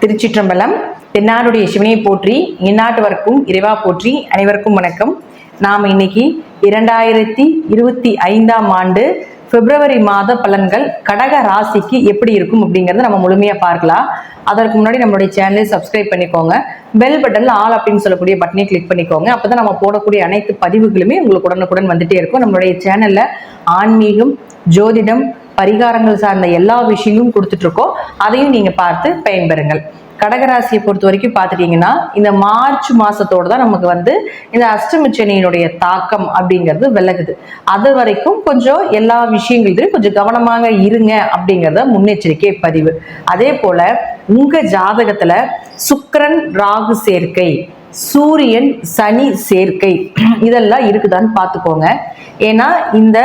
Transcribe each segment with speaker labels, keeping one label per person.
Speaker 1: திருச்சிற்றம்பலம் தென்னாடுடைய சிவனையை போற்றி இந்நாட்டவர்க்கும் இறைவா போற்றி அனைவருக்கும் வணக்கம். நாம் இன்னைக்கு இரண்டாயிரத்தி இருபத்தி ஐந்தாம் ஆண்டு பிப்ரவரி மாத பலன்கள் கடக ராசிக்கு எப்படி இருக்கும் அப்படிங்கறத நம்ம முழுமையா பார்க்கலாம். அதற்கு முன்னாடி நம்மளுடைய சேனலை சப்ஸ்கிரைப் பண்ணிக்கோங்க. பெல் பட்டன்ல ஆல் அப்படின்னு சொல்லக்கூடிய பட்டனை கிளிக் பண்ணிக்கோங்க. அப்பதான் நம்ம போடக்கூடிய அனைத்து பதிவுகளுமே உங்களுக்கு உடனுக்குடன் வந்துட்டே இருக்கும். நம்மளுடைய சேனல்ல ஆன்மீகம் ஜோதிடம் பரிகாரங்கள் சார்ந்த எல்லா விஷயங்களும் கொடுத்துட்டு இருக்கோம் அதையும் நீங்க பார்த்து பயன்பெறுங்கள். கடகராசியை பொறுத்த வரைக்கும் பார்த்துட்டீங்கன்னா இந்த மார்ச் மாசத்தோட தான் நமக்கு வந்து இந்த அஷ்டமிச்சனியினுடைய தாக்கம் அப்படிங்கிறது விலகுது. அது வரைக்கும் கொஞ்சம் எல்லா விஷயங்களையும் கொஞ்சம் கவனமாக இருங்க அப்படிங்கிறத முன்னெச்சரிக்கை பதிவு. அதே போல உங்க ஜாதகத்துல சுக்கரன் ராகு சேர்க்கை சூரியன் சனி சேர்க்கை இதெல்லாம் இருக்குதான்னு பார்த்துக்கோங்க. ஏன்னா இந்த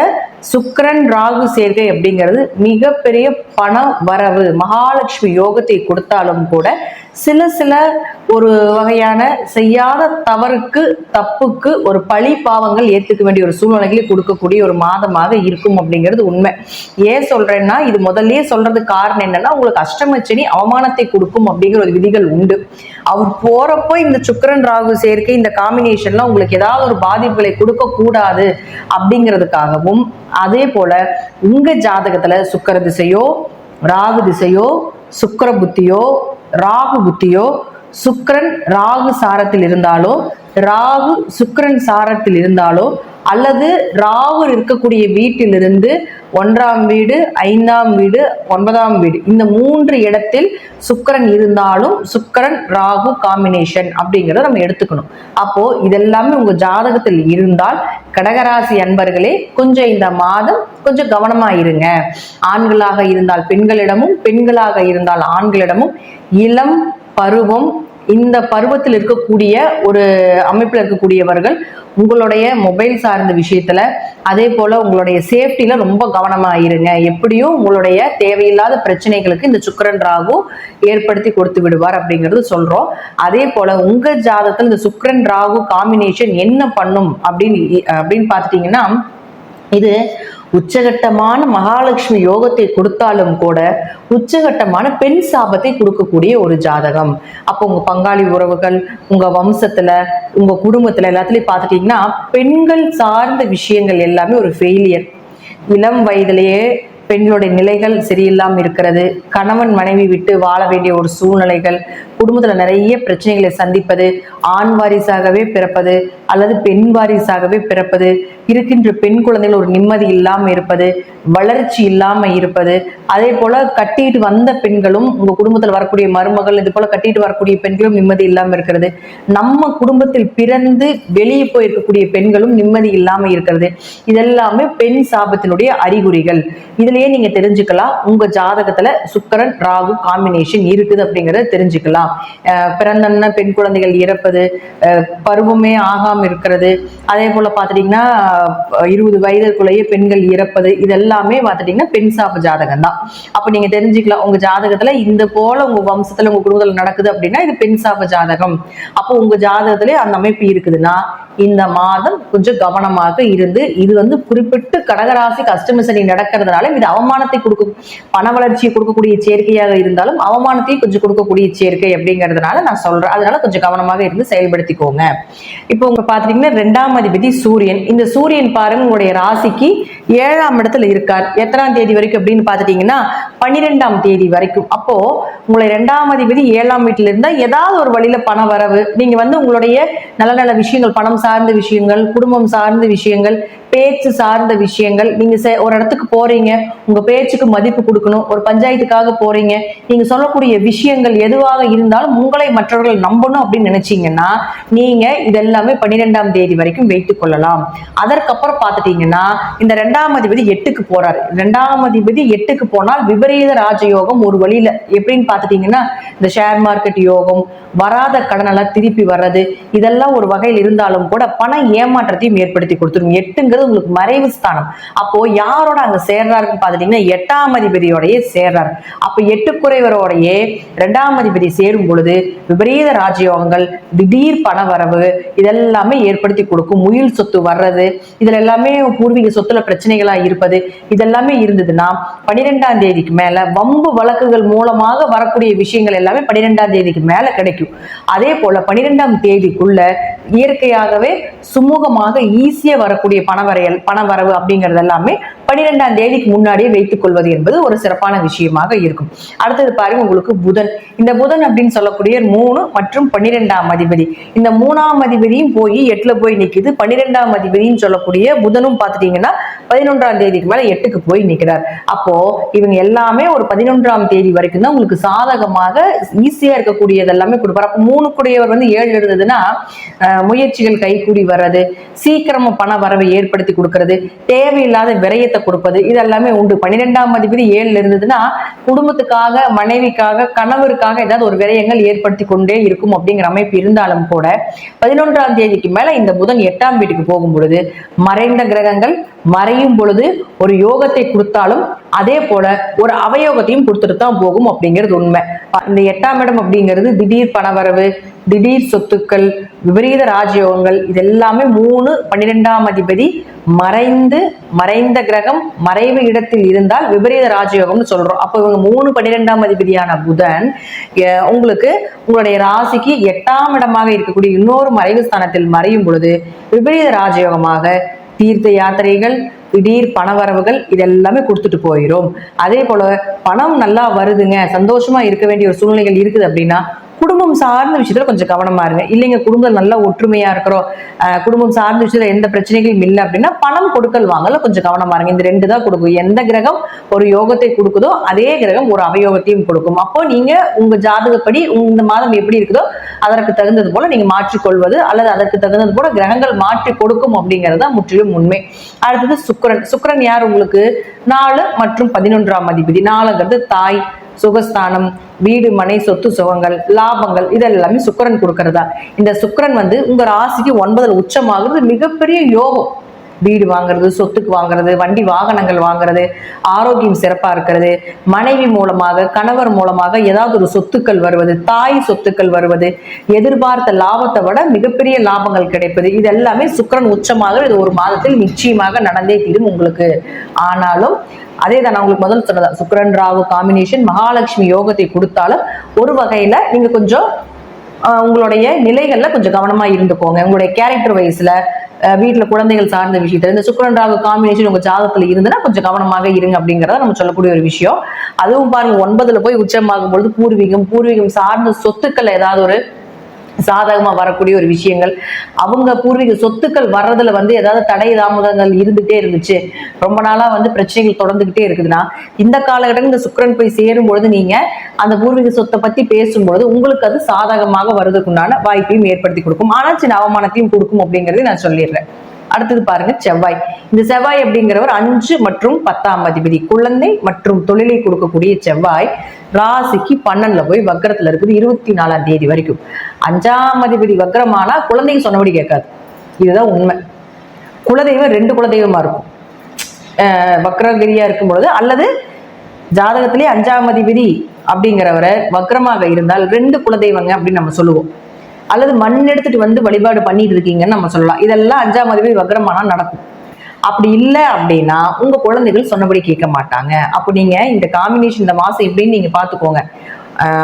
Speaker 1: சுக்கிரன் ராகு சேர்க்கை அப்படிங்கிறது மிகப்பெரிய பண வரவு மகாலட்சுமி யோகத்தை கொடுத்தாலும் கூட சில சில ஒரு வகையான செய்யாத தவறுக்கு தப்புக்கு ஒரு பழி பாவங்கள் ஏற்றுக்க வேண்டிய ஒரு சூழ்நிலைகளை கொடுக்கக்கூடிய ஒரு மாதமாக இருக்கும் அப்படிங்கிறது உண்மை. ஏன் சொல்றேன்னா இது முதல்லயே சொல்றதுக்கு காரணம் என்னன்னா உங்களுக்கு அஷ்டமச்சனி அவமானத்தை கொடுக்கும் அப்படிங்கிற ஒரு விதிகள் உண்டு. அவர் போறப்போ இந்த சுக்கரன் ராகு சேர்க்கை இந்த காம்பினேஷன்லாம் உங்களுக்கு ஏதாவது ஒரு பாதிப்புகளை கொடுக்க கூடாது அப்படிங்கிறதுக்காகவும் அதே போல உங்க ஜாதகத்துல சுக்கர திசையோ ராகு திசையோ சுக்கிர புத்தியோ ராகு புத்தியோ சுக்ரன் ராகு சாரத்தில் இருந்தாலோ ராகு சுக்ரன் சாரத்தில் இருந்தாலோ அல்லது ராகு இருக்கக்கூடிய வீட்டிலிருந்து ஒன்றாம் வீடு ஐந்தாம் வீடு ஒன்பதாம் வீடு. இந்த மூன்று இடத்தில் சுக்கரன் இருந்தாலும் சுக்கரன் ராகு காம்பினேஷன் அப்படிங்கிறத நம்ம எடுத்துக்கணும். அப்போ இதெல்லாமே உங்க ஜாதகத்தில் இருந்தால் கடகராசி அன்பர்களே கொஞ்சம் இந்த மாதம் கொஞ்சம் கவனமா இருங்க. ஆண்களாக இருந்தால் பெண்களிடமும் பெண்களாக இருந்தால் ஆண்களிடமும் இளம் பருவம் இந்த பருவத்தில் இருக்கக்கூடிய ஒரு அமைப்பில் இருக்கக்கூடியவர்கள் உங்களுடைய மொபைல் சார்ந்த விஷயத்துல அதே போல உங்களுடைய சேஃப்டியில ரொம்ப கவனமா இருங்க. எப்படியும் உங்களுடைய தேவையில்லாத பிரச்சனைகளுக்கு இந்த சுக்கரன் ராகு ஏற்படுத்தி கொடுத்து விடுவார் அப்படிங்கிறது சொல்றோம். அதே போல உங்க ஜாதகத்தில் இந்த சுக்கரன் ராகு காம்பினேஷன் என்ன பண்ணும் அப்படின்னு அப்படின்னு பார்த்துட்டீங்கன்னா இது உச்சகட்டமான மகாலட்சுமி யோகத்தை கொடுத்தாலும் கூட உச்சகட்டமான பெண் சாபத்தை கொடுக்கக்கூடிய ஒரு ஜாதகம். அப்போ உங்க பங்காளி உறவுகள் உங்க வம்சத்துல உங்க குடும்பத்துல எல்லாத்துலயும் பார்த்துட்டீங்கன்னா பெண்கள் சார்ந்த விஷயங்கள் எல்லாமே ஒரு ஃபெயிலியர் இளம் வயதிலேயே பெண்களுடைய நிலைகள் சரியில்லாமல் இருக்கிறது. கணவன் மனைவி விட்டு வாழ வேண்டிய ஒரு சூழ்நிலைகள் குடும்பத்துல நிறைய பிரச்சனைகளை சந்திப்பது ஆண் வாரிசாகவே பிறப்பது அல்லது பெண் வாரிசாகவே பிறப்பது இருக்கின்ற பெண் குழந்தைகள் ஒரு நிம்மதி இல்லாம இருப்பது வளர்ச்சி இல்லாம இருப்பது அதே போல கட்டிட்டு வந்த பெண்களும் உங்க குடும்பத்தில் வரக்கூடிய மருமகள் இது போல கட்டிட்டு வரக்கூடிய பெண்களும் நிம்மதி இல்லாம இருக்கிறது. நம்ம குடும்பத்தில் பிறந்து வெளியே போயிருக்கக்கூடிய பெண்களும் நிம்மதி இல்லாம இருக்கிறது. இதெல்லாமே பெண் சாபத்தினுடைய அறிகுறிகள். இதுலயே நீங்க தெரிஞ்சுக்கலாம் உங்க ஜாதகத்துல சுக்கரன் ராகு காம்பினேஷன் இருக்குது அப்படிங்கறத தெரிஞ்சுக்கலாம். பிறந்தன்ன பெண் குழந்தைகள் இறப்பது பருவமே ஆகாம இருக்கிறது. அதே போல பாத்துட்டீங்கன்னா இருபது வயதுக்குள்ளேயே பெண்கள் இறப்பது இதெல்லாமே பாத்துட்டீங்கன்னா பெண் சாப ஜாதகம் தான் அப்ப நீங்க தெரிஞ்சுக்கலாம் உங்க ஜாதகத்துல இந்த போல உங்க வம்சத்துல உங்க குடும்பத்தில் நடக்குது அப்படின்னா இது பெண் சாப ஜாதகம். அப்போ உங்க ஜாதகத்திலே அந்த அமைப்பு இருக்குதுன்னா இந்த மாதம் கொஞ்சம் கவனமாக இருந்து இது வந்து குறிப்பிட்டு கடகராசி அஷ்டம சனி நடக்கிறதுனால இது அவமானத்தை கொடுக்கும். பண வளர்ச்சியை கொடுக்கக்கூடிய சேர்க்கையாக இருந்தாலும் அவமானத்தையும் கொஞ்சம் கொடுக்கக்கூடிய சேர்க்கை அப்படிங்கிறதுனால நான் சொல்றேன். அதனால கொஞ்சம் கவனமாக இருந்து செயல்படுத்திக்கோங்க. இப்போ உங்க பார்த்துட்டீங்கன்னா ரெண்டாம் அதிபதி சூரியன். இந்த சூரியன் பாருங்க உங்களுடைய ராசிக்கு ஏழாம் இடத்துல இருக்கார். எத்தனாம் தேதி வரைக்கும் அப்படின்னு பாத்துட்டீங்கன்னா பன்னிரெண்டாம் தேதி வரைக்கும். அப்போ உங்களை ரெண்டாம் அதிபதி ஏழாம் வீட்டில இருந்தா ஏதாவது ஒரு வழியில பண வரவு நீங்க வந்து உங்களுடைய நல்ல நல்ல விஷயங்கள் பணம் சார்ந்த விஷயங்கள் குடும்பம் சார்ந்த விஷயங்கள் பேச்சு சார்ந்த விஷயங்கள் நீங்க ஒரு இடத்துக்கு போறீங்க உங்க பேச்சுக்கு மதிப்பு கொடுக்கணும் ஒரு பஞ்சாயத்துக்காக போறீங்க நீங்க சொல்லக்கூடிய விஷயங்கள் எதுவாக இருந்தாலும் உங்களை மற்றவர்கள் நம்பணும் அப்படின்னு நினைச்சீங்கன்னா நீங்க இதெல்லாமே பன்னிரெண்டாம் தேதி வரைக்கும் வைத்துக் கொள்ளலாம். அதற்கப்புறம் பார்த்துட்டீங்கன்னா இந்த ரெண்டாம் அதிபதி எட்டுக்கு போறாரு. ரெண்டாம் அதிபதி எட்டுக்கு போனால் விபரீத ராஜயோகம் ஒரு வழியில எப்படின்னு பார்த்துட்டீங்கன்னா இந்த ஷேர் மார்க்கெட் யோகம் வராத கடனெல்லாம் திருப்பி வர்றது இதெல்லாம் ஒரு வகையில் இருந்தாலும் கூட பண ஏமாற்றத்தையும் ஏற்படுத்தி கொடுத்துரும். எட்டுங்கிறது உங்களுக்கு மறைவு ஸ்தானம். அப்போ யாரோட அங்க சேர்றாருன்னு பார்த்துட்டீங்கன்னா எட்டாம் அதிபதியோடயே சேர்றாரு. அப்ப எட்டு குறைவரோடையே ரெண்டாம் அதிபதி சேரும் பொழுது விபரீத ராஜயோகங்கள் திடீர் பண வரவு இதெல்லாமே ஏற்படுத்தி கொடுக்கும். முயல் சொத்து வர்றது இதுல எல்லாமே பூர்வீக சொத்துல பிரச்சனைகளா இருப்பது இதெல்லாமே இருந்ததுன்னா பனிரெண்டாம் தேதிக்கு மேல வம்பு வழக்குகள் மூலமாக வரக்கூடிய விஷயங்கள் எல்லாமே பனிரெண்டாம் தேதிக்கு மேல கிடைக்கும். அதே போல பனிரெண்டாம் தேதிக்குள்ள இயற்கையாகவே சுமூகமாக ஈஸியா வரக்கூடிய பணவரையல் பணவரவு அப்படிங்கிறது எல்லாமே பன்னிரெண்டாம் தேதிக்கு முன்னாடியே வைத்துக் கொள்வது என்பது ஒரு சிறப்பான விஷயமாக இருக்கும். அடுத்தது பாருங்க உங்களுக்கு புதன். இந்த புதன் அப்படின்னு சொல்லக்கூடிய மூணு மற்றும் பன்னிரெண்டாம் அதிபதி. இந்த மூணாம் அதிபதியும் போய் எட்டுல போய் நிக்குது. பன்னிரெண்டாம் அதிபதியும் சொல்லக்கூடிய புதனும் பார்த்துட்டீங்கன்னா பதினொன்றாம் தேதிக்கு மேல எட்டுக்கு போய் நிக்கிறார். அப்போ இவங்க எல்லாமே ஒரு பதினொன்றாம் தேதி வரைக்கும் தான் உங்களுக்கு சாதகமாக ஈஸியா இருக்கக்கூடியது எல்லாமே கொடுப்பார். அப்போ மூணு கூடியவர் வந்து ஏழு இருந்ததுன்னா முயற்சிகள் கைகூடி வர்றது சீக்கிரமா பண வரவை ஏற்படுத்தி கொடுக்கறது தேவையில்லாத விரயத்தை கொடுப்பது. இது எல்லாமே உண்டு. பன்னிரெண்டாம் அதிபதி ஏழுல இருந்ததுன்னா குடும்பத்துக்காக மனைவிக்காக கணவருக்காக ஏதாவது ஒரு விரயங்கள் ஏற்படுத்தி கொண்டே இருக்கும் அப்படிங்கிற அமைப்பு இருந்தாலும் கூட பதினொன்றாம் தேதிக்கு மேல இந்த புதன் எட்டாம் வீட்டுக்கு போகும் பொழுது மறைந்த கிரகங்கள் மறையும் பொழுது ஒரு யோகத்தை கொடுத்தாலும் அதே போல ஒரு அவயோகத்தையும் கொடுத்துட்டு தான் போகும் அப்படிங்கிறது உண்மை. இந்த எட்டாம் இடம் அப்படிங்கிறது திடீர் பணவரவு திடீர் சொத்துக்கள் விபரீத ராஜயோகங்கள் இது எல்லாமே மூணு பன்னிரெண்டாம் அதிபதி மறைந்து மறைந்த கிரகம் மறைவு இடத்தில் இருந்தால் விபரீத ராஜயோகம்னு சொல்றோம். அப்போ இவங்க மூணு பன்னிரெண்டாம் அதிபதியான புதன் உங்களுக்கு உங்களுடைய ராசிக்கு எட்டாம் இடமாக இருக்கக்கூடிய இன்னொரு மறைவு ஸ்தானத்தில் மறையும் பொழுது விபரீத ராஜயோகமாக தீர்த்த யாத்திரைகள் திடீர் பணவரவுகள் இதெல்லாமே கொடுத்துட்டு போயிடும் அதே போல பணம் நல்லா வருதுங்க சந்தோஷமா இருக்க வேண்டிய ஒரு சூழ்நிலைகள் இருக்குது அப்படின்னா குடும்பம் சார்ந்த விஷயத்துல கொஞ்சம் கவனமா இருங்க. இல்லைங்க குடும்பம் நல்லா ஒற்றுமையா இருக்கிறோம். குடும்பம் சார்ந்த விஷயத்துல எந்த பிரச்சனைகளும் இல்லை அப்படின்னா பணம் கொடுக்கல் வாங்கல கொஞ்சம் கவனமா இருங்க. இந்த ரெண்டு தான் கொடுக்கும். எந்த கிரகம் ஒரு யோகத்தை கொடுக்குதோ அதே கிரகம் ஒரு அவயோகத்தையும் கொடுக்கும். அப்போ நீங்க உங்க ஜாதகப்படி இந்த மாதம் எப்படி இருக்குதோ அதற்கு தகுந்தது போல நீங்க மாற்றிக்கொள்வது அல்லது அதற்கு தகுந்தது போல கிரகங்கள் மாற்றி கொடுக்கும் அப்படிங்கிறது தான் முற்றிலும் உண்மை. அடுத்தது சுக்கரன். சுக்கரன் யார் உங்களுக்கு? நாலு மற்றும் பதினொன்றாம் அதிபதி. நாலுங்கிறது தாய். சுகஸ்தானம் வீடு மனை சொத்து சுகங்கள் லாபங்கள் இதெல்லாமே சுக்கரன் கொடுக்கறதா? இந்த சுக்கரன் வந்து உங்க ராசிக்கு ஒன்பதுல உச்சமாகிறது மிகப்பெரிய யோகம். வீடு வாங்குறது சொத்துக்கு வாங்குறது வண்டி வாகனங்கள் வாங்குறது ஆரோக்கியம் சிறப்பா இருக்கிறது மனைவி மூலமாக கணவர் மூலமாக ஏதாவது ஒரு சொத்துக்கள் வருவது தாய் சொத்துக்கள் வருவது எதிர்பார்த்த லாபத்தை விட மிகப்பெரிய லாபங்கள் கிடைப்பது இது எல்லாமே சுக்கரன் உச்சமாக இது ஒரு மாதத்தில் நிச்சயமாக நடந்தே தீரும் உங்களுக்கு. ஆனாலும் அதே தான் நான் உங்களுக்கு முதல் சொன்னதான் சுக்கரன் ராகு காம்பினேஷன் மகாலட்சுமி யோகத்தை கொடுத்தாலும் ஒரு வகையில நீங்க கொஞ்சம் உங்களுடைய நிலைகள்ல கொஞ்சம் கவனமா இருந்துக்கோங்க. உங்களுடைய கேரக்டர் வைஸ்ல வீட்டுல குழந்தைகள் சார்ந்த விஷயத்துல இந்த சுக்கரன் ராகு காம்பினேஷன் உங்க ஜாதகத்துல இருந்துன்னா கொஞ்சம் கவனமாக இருங்க அப்படிங்கறத நம்ம சொல்லக்கூடிய ஒரு விஷயம். அதுவும் பாருங்க ஒன்பதுல போய் உச்சமாகும் பொழுது பூர்வீகம் பூர்வீகம் சார்ந்த சொத்துக்கள் ஏதாவது ஒரு சாதகமா வரக்கூடிய ஒரு விஷயங்கள். அவங்க பூர்வீக சொத்துக்கள் வர்றதுல வந்து ஏதாவது தடை தாமதங்கள் இருந்துகிட்டே இருந்துச்சு. ரொம்ப நாளா வந்து பிரச்சனைகள் தொடர்ந்துகிட்டே இருக்குதுன்னா இந்த காலகட்டம் இந்த சுக்கரன் போய் சேரும் பொழுது நீங்க அந்த பூர்வீக சொத்தை பத்தி பேசும்பொழுது உங்களுக்கு அது சாதகமாக வருவதற்குண்டான வாய்ப்பையும் ஏற்படுத்தி கொடுக்கும். ஆனா சின்ன அவமானத்தையும் கொடுக்கும் அப்படிங்கறதையும் நான் சொல்லிடுறேன். அடுத்தது பாருங்க செவ்வாய். இந்த செவ்வாய் அப்படிங்கிறவர் அஞ்சு மற்றும் பத்தாம் அதிபதி. குழந்தை மற்றும் தொழிலை கொடுக்கக்கூடிய செவ்வாய் ராசிக்கு பன்னெண்டுல போய் வக்கரத்துல இருக்குது இருபத்தி நாலாம் தேதி வரைக்கும். அஞ்சாம் அதிபதி வக்கரமானா குழந்தைங்க சொன்னபடி கேட்காது. இதுதான் உண்மை. குலதெய்வம் ரெண்டு குலதெய்வமா இருக்கும். அஹ் வக்ரகிரியா இருக்கும் பொழுது அல்லது ஜாதகத்திலே அஞ்சாம் அதிபதி அப்படிங்கிறவரை வக்ரமாக இருந்தால் ரெண்டு குலதெய்வங்க அப்படின்னு நம்ம சொல்லுவோம். அல்லது மண் எடுத்துட்டு வந்து வழிபாடு பண்ணிட்டு இருக்கீங்கன்னு நம்ம சொல்லலாம். இதெல்லாம் அஞ்சாம் அதிபதி வக்ரமானா நடக்கும். அப்படி இல்லை அப்படின்னா உங்க குழந்தைகள் சொன்னபடி கேட்க மாட்டாங்க. அப்போ நீங்க இந்த காம்பினேஷன் இந்த மாசம் எப்படின்னு நீங்க பாத்துக்கோங்க.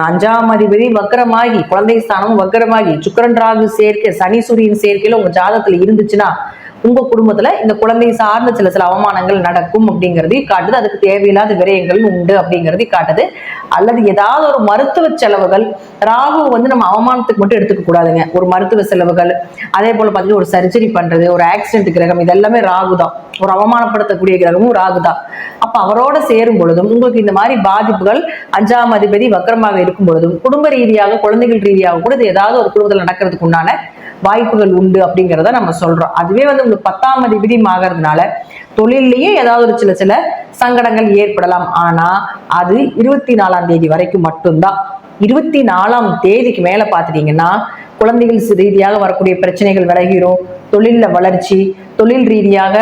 Speaker 1: அஞ்சாம் அதிபதி வக்கரமாகி குழந்தை ஸ்தானம் வக்கரமாகி சுக்கரன் ராகு சேர்க்கை சனி சூரியன் சேர்க்கையில உங்க ஜாதகத்துல இருந்துச்சுன்னா உங்க குடும்பத்துல இந்த குழந்தை சார்ந்த சில சில அவமானங்கள் நடக்கும் அப்படிங்கிறதையும் காட்டுது. அதுக்கு தேவையில்லாத விரயங்கள் உண்டு அப்படிங்கிறதையும் காட்டுது. அல்லது ஏதாவது ஒரு மருத்துவ செலவுகள் ராகு வந்து நம்ம அவமானத்துக்கு மட்டும் எடுத்துக்க கூடாதுங்க. ஒரு மருத்துவ செலவுகள் அதே போல பாத்தீங்கன்னா ஒரு சர்ஜரி பண்றது ஒரு ஆக்சிடென்ட் கிரகம் இதெல்லாமே ராகு தான். ஒரு அவமானப்படுத்தக்கூடிய கிரகமும் ராகு தான். அப்ப அவரோட சேரும் பொழுதும் உங்களுக்கு இந்த மாதிரி பாதிப்புகள் அஞ்சாம் அதிபதி வக்கரமாக இருக்கும் பொழுதும் குடும்ப ரீதியாக குழந்தைகள் ரீதியாக கூட இது ஏதாவது ஒரு குடும்பத்தில் நடக்கிறதுக்கு உண்டான வாய்ப்புகள் உண்டு அப்படிங்கிறத நம்ம சொல்றோம். அதுவே வந்து உங்களுக்கு பத்தாம் அதிபதியும் ஆகிறதுனால தொழிலையே ஏதாவது ஒரு சில சில சங்கடங்கள் ஏற்படலாம். ஆனா அது இருபத்தி நாலாம் தேதி வரைக்கும் மட்டும்தான். இருபத்தி நாலாம் தேதிக்கு மேல பாத்துட்டீங்கன்னா குழந்தைகள் ரீதியாக வரக்கூடிய பிரச்சனைகள் விலகிரும். தொழில வளர்ச்சி தொழில் ரீதியாக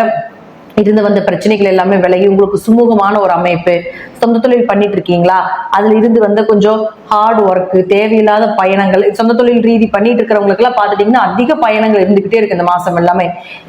Speaker 1: இருந்து வந்த பிரச்சனைகள் எல்லாமே விலகி உங்களுக்கு சுமூகமான ஒரு அமைப்பு சொந்த தொழில் பண்ணிட்டு இருக்கீங்களா? அதுல இருந்து வந்த கொஞ்சம் ஹார்ட் ஒர்க் தேவையில்லாத பயணங்கள் சொந்த தொழில் ரீதி பண்ணிட்டு இருக்கிறவங்களுக்கு எல்லாம் பாத்துட்டீங்கன்னா அதிக பயணங்கள் இருந்துகிட்டே இருக்கு இந்த மாசம் எல்லாமே.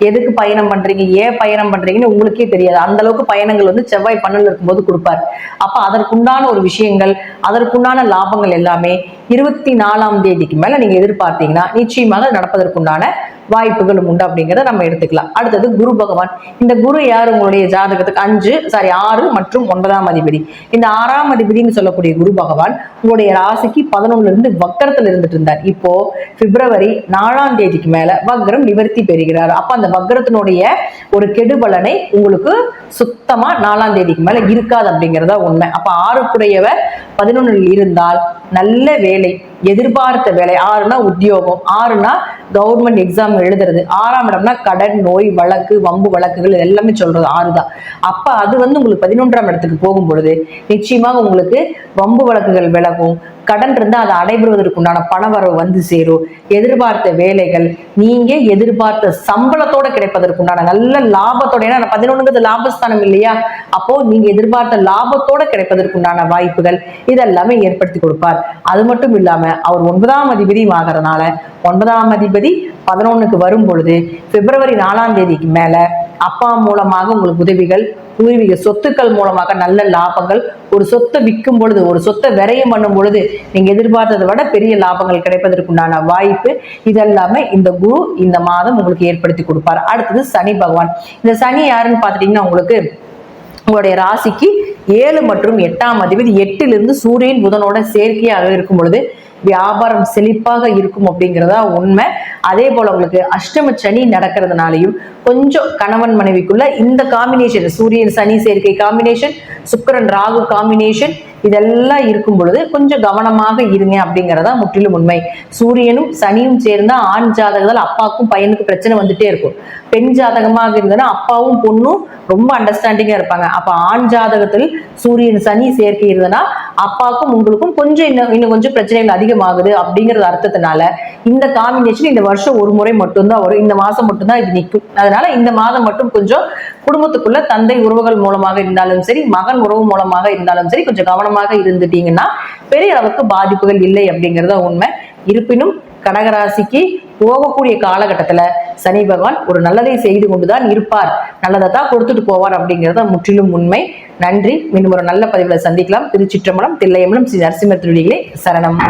Speaker 1: எதுக்கு பயணம் பண்றீங்க? ஏன் பயணம் பண்றீங்கன்னு உங்களுக்கே தெரியாது. அந்த அளவுக்கு பயணங்கள் வந்து செவ்வாய் பண்ணல இருக்கும்போது கொடுப்பார். அப்ப அதற்குண்டான ஒரு விஷயங்கள் அதற்குண்டான லாபங்கள் எல்லாமே இருபத்தி நாலாம் தேதிக்கு மேல நீங்க எதிர்பார்த்தீங்கன்னா நிச்சயமாக நடப்பதற்குண்டான வாய்ப்புகளும் உண்டு அப்படிங்கிறத நம்ம எடுத்துக்கலாம். அடுத்தது குரு பகவான். இந்த குரு யார்? உங்களுடைய ஜாதகத்துக்கு அஞ்சு சாரி ஆறு மற்றும் ஒன்பதாம் அதிபதி. இந்த ஆறாம் அதிபதினு சொல்லக்கூடிய குரு பகவான் உங்களுடைய ராசிக்கு பதினொன்னுல இருந்து வக்கரத்துல இருந்துட்டு இருந்தார். இப்போ பிப்ரவரி நாலாம் தேதிக்கு மேல வக்ரம் நிவர்த்தி பெறுகிறார். அப்ப அந்த வக்ரத்தினுடைய ஒரு கெடுபலனை உங்களுக்கு சுத்தமா நாலாம் தேதிக்கு மேல இருக்காது அப்படிங்கிறதா உண்மை. அப்ப ஆறுக்குடையவர் பதினொன்னில் இருந்தால் நல்ல வேலை எதிர்பார்த்த வேலை. ஆறுனா உத்தியோகம். ஆறுனா கவர்மெண்ட் எக்ஸாம் எழுதுறது. ஆறாம் இடம்னா கடன் நோய் வழக்கு வம்பு வழக்குகள் இது எல்லாமே சொல்றது ஆறு தான் அப்ப அது வந்து உங்களுக்கு பதினொன்றாம் இடத்துக்கு போகும் பொழுது நிச்சயமாக உங்களுக்கு வம்பு வழக்குகள் விலகும். கடன் இருந்தால் அதை அடைபடுவதற்கு உண்டான பணவரவு வந்து சேரும். எதிர்பார்த்த வேலைகள் நீங்க எதிர்பார்த்த சம்பளத்தோட கிடைப்பதற்கு உண்டான நல்ல லாபத்தோட ஏன்னா பதினொன்றுங்கிறது லாபஸ்தானம் இல்லையா? அப்போ நீங்க எதிர்பார்த்த லாபத்தோட கிடைப்பதற்கு உண்டான வாய்ப்புகள் இதெல்லாமே ஏற்படுத்தி கொடுப்பார். அது மட்டும் இல்லாம அவர் ஒன்பதாம் அதிபதி ஆகிறதுனால ஒன்பதாம் அதிபதி பதினொன்னுக்கு வரும் பொழுது பிப்ரவரி நாலாம் தேதிக்கு மேல அப்பா மூலமாக உங்களுக்கு உதவிகள் பூர்வீக சொத்துக்கள் மூலமாக நல்ல லாபங்கள் ஒரு சொத்தை விற்கும் பொழுது ஒரு சொத்தை விரயம் பண்ணும் பொழுது நீங்க எதிர்பார்த்ததை விட பெரிய லாபங்கள் கிடைப்பதற்குண்டான வாய்ப்பு இதெல்லாமே இந்த குரு இந்த மாதம் உங்களுக்கு ஏற்படுத்தி கொடுப்பார். அடுத்தது சனி பகவான். இந்த சனி யாருன்னு பார்த்துட்டீங்கன்னா உங்களுக்கு உங்களுடைய ராசிக்கு ஏழு மற்றும் எட்டாம் அதிபதி எட்டிலிருந்து சூரியன் புதனோட சேர்க்கையாக இருக்கும் பொழுது வியாபாரம் செழிப்பாக இருக்கும் அப்படிங்கிறதா உண்மை. அதே போல உங்களுக்கு அஷ்டம சனி நடக்கிறதுனாலையும் கொஞ்சம் கணவன் மனைவிக்குள்ள இந்த காம்பினேஷன் சூரியன் சனி சேர்க்கை காம்பினேஷன் சுக்கரன் ராகு காம்பினேஷன் இதெல்லாம் இருக்கும் பொழுது கொஞ்சம் கவனமாக இருங்க அப்படிங்கிறதா முற்றிலும் உண்மை. சூரியனும் சனியும் சேர்ந்தா ஆண் ஜாதகத்தால் அப்பாவுக்கும் பையனுக்கு பிரச்சனை வந்துட்டே இருக்கும். பெண் ஜாதகமாக இருந்ததுன்னா அப்பாவும் பொண்ணும் ரொம்ப அண்டர்ஸ்டாண்டிங்கா இருப்பாங்க. அப்ப ஆண் ஜாதகத்தில் சூரியன் சனி சேர்க்கை இருந்ததுன்னா அப்பாவுக்கும் உங்களுக்கும் கொஞ்சம் இன்னும் இன்னும் கொஞ்சம் பிரச்சனைகள் அதிகமாகுது அப்படிங்கறது அர்த்தத்தினால இந்த காம்பினேஷன் இந்த வருஷம் ஒரு முறை மட்டும்தான் வரும். இந்த மாசம் மட்டும்தான் இது நிற்கும் அதனால இந்த மாதம் மட்டும் கொஞ்சம் குடும்பத்துக்குள்ள தந்தை உறவுகள் மூலமாக இருந்தாலும் சரி மகன் உறவு மூலமாக இருந்தாலும் சரி கொஞ்சம் கவனமாக இருந்துட்டீங்கன்னா பெரிய அளவுக்கு பாதிப்புகள் இல்லை அப்படிங்கறத உண்மை. இருப்பினும் கடகராசிக்கு போகக்கூடிய காலகட்டத்துல சனி பகவான் ஒரு நல்லதை செய்து கொண்டுதான் இருப்பார். நல்லதை தான் கொடுத்துட்டு போவார் அப்படிங்கிறத முற்றிலும் உண்மை. நன்றி. மீண்டும் ஒரு நல்ல பதிவுல சந்திக்கலாம். திருச்சிற்றம்பலம் தில்லையம்பலம் ஸ்ரீ நரசிம்ம திருடிகளே சரணம்.